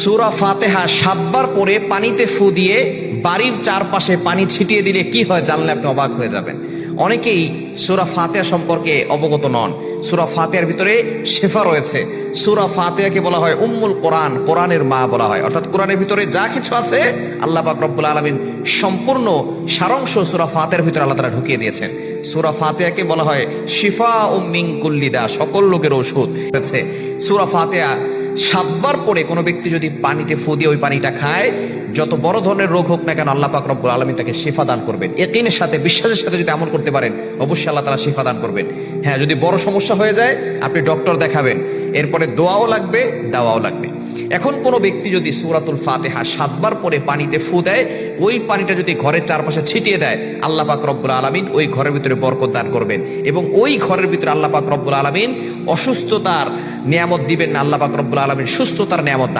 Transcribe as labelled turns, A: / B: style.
A: সুরা ফাতেহা সাতবার পরে পানিতে ফু দিয়ে বাড়ির চারপাশে পানি ছিটিয়ে দিলে কি হয় জানলে আপনি অবাক হয়ে যাবেন। অনেকেই সুরা ফাতেহা সম্পর্কে অবগত নন। সুরা ফাতেহার ভিতরে শেফা রয়েছে। সুরা ফাতেহাকে বলা হয় উম্মুল কোরআন, কোরআনের মা বলা হয়। অর্থাৎ কোরআনের ভিতরে যা কিছু আছে আল্লাহ পাক রব্বুল আলমিন সম্পূর্ণ সারাংশ সুরা ফাতেহার ভিতরে আল্লাহ তারা ঢুকিয়ে দিয়েছেন। সুরা ফাতেহাকে বলা হয় শিফা ও মিঙ্কুল্লিদা সকল লোকের ওষুধ সুরা ফাতেহা সাতবার পরে কোনো ব্যক্তি যদি পানিতে ফু দিয়ে ওই পানিটা খায়, যত বড় ধরনের রোগ হোক না কেন আল্লাহ পাক রব্বুল আলমী তাকে শিফা দান করবেন। একিনের সাথে, বিশ্বাসের সাথে যদি আমল করতে পারেন, অবশ্যই আল্লাহ তারা শিফা দান করবেন। হ্যাঁ যদি বড় সমস্যা হয়ে যায়, আপনি ডক্টর দেখাবেন। এরপরে দোয়াও লাগবে, দাওয়াও লাগবে। এখন কোনো ব্যক্তি যদি সুরাতুল ফাতেহা সাতবার পরে পানিতে ফু দেয়, ওই পানিটা যদি ঘরের চারপাশে ছিটিয়ে দেয়, আল্লাহ পাক রব্বুল আলমিন ওই ঘরের ভিতরে বরকত দান করবেন। এবং ওই ঘরের ভিতরে আল্লাহ পাক রব্বুল আলমিন অসুস্থতার নিয়ামত দিবেন না, আল্লাহ পাক রব্বুল আলমিন সুস্থতার নিয়ামত